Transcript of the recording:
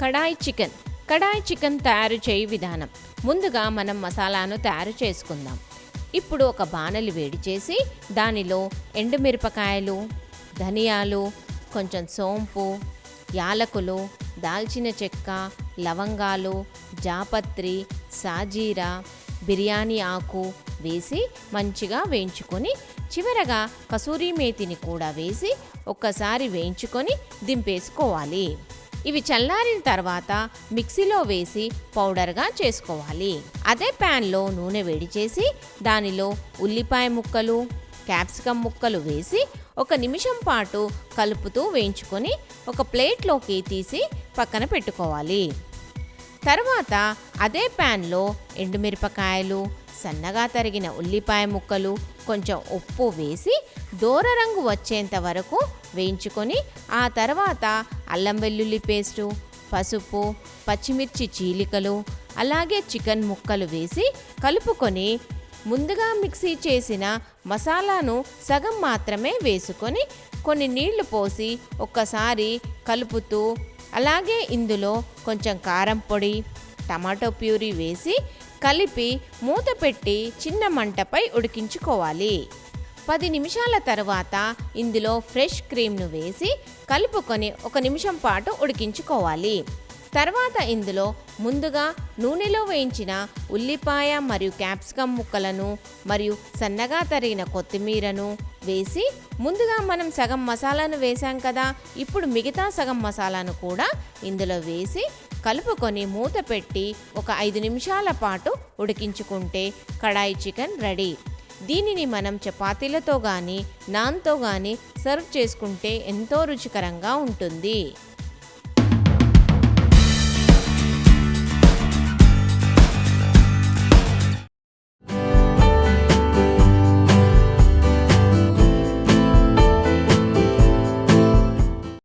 కడాయి chicken. కడాయి chicken తయారు చేయి విధానం. ముందుగా మనం మసాలాను తయారు చేసుకుందాం. ఇప్పుడు ఒక బాణలి వేడి చేసి దానిలో ఎండుమిరపకాయలు ధనియాలు కొంచెం సోంపు యాలకులు దాల్చిన చెక్క లవంగాలు జాపత్రి సాజీరా బిర్యానీ ఆకు వేసి మంచిగా వేయించుకొని చివరగా కసూరి మేతిని కూడా వేసి ఒక్కసారి వేయించుకొని దింపేసుకోవాలి. ఇవి చల్లారిన తర్వాత మిక్సీలో వేసి పౌడర్గా చేసుకోవాలి. అదే ప్యాన్లో నూనె వేడి చేసి దానిలో ఉల్లిపాయ ముక్కలు క్యాప్సికమ్ ముక్కలు వేసి ఒక నిమిషం పాటు కలుపుతూ వేయించుకొని ఒక ప్లేట్లోకి తీసి పక్కన పెట్టుకోవాలి. తర్వాత అదే ప్యాన్లో ఎండుమిరపకాయలు సన్నగా తరిగిన ఉల్లిపాయ ముక్కలు కొంచెం ఉప్పు వేసి దూర రంగు వచ్చేంత వరకు వేయించుకొని ఆ తర్వాత అల్లం వెల్లుల్లి పేస్టు పసుపు పచ్చిమిర్చి చీలికలు అలాగే చికెన్ ముక్కలు వేసి కలుపుకొని ముందుగా మిక్సీ చేసిన మసాలాను సగం మాత్రమే వేసుకొని కొన్ని నీళ్ళు పోసి ఒక్కసారి కలుపుతూ అలాగే ఇందులో కొంచెం కారం పొడి టమాటో ప్యూరీ వేసి కలిపి మూత పెట్టి చిన్న మంటపై ఉడికించుకోవాలి. పది నిమిషాల తర్వాత ఇందులో ఫ్రెష్ క్రీమ్ను వేసి కలుపుకొని ఒక నిమిషం పాటు ఉడికించుకోవాలి. తర్వాత ఇందులో ముందుగా నూనెలో వేయించిన ఉల్లిపాయ మరియు క్యాప్సికమ్ ముక్కలను మరియు సన్నగా తరిగిన కొత్తిమీరను వేసి ముందుగా మనం సగం మసాలాను వేసాం కదా ఇప్పుడు మిగతా సగం మసాలాను కూడా ఇందులో వేసి కలుపుకొని మూత పెట్టి ఒక ఐదు నిమిషాల పాటు ఉడికించుకుంటే కడాయి చికెన్ రెడీ. దీనిని మనం చపాతీలతో కానీ నాన్తో కానీ సర్వ్ చేసుకుంటే ఎంతో రుచికరంగా ఉంటుంది.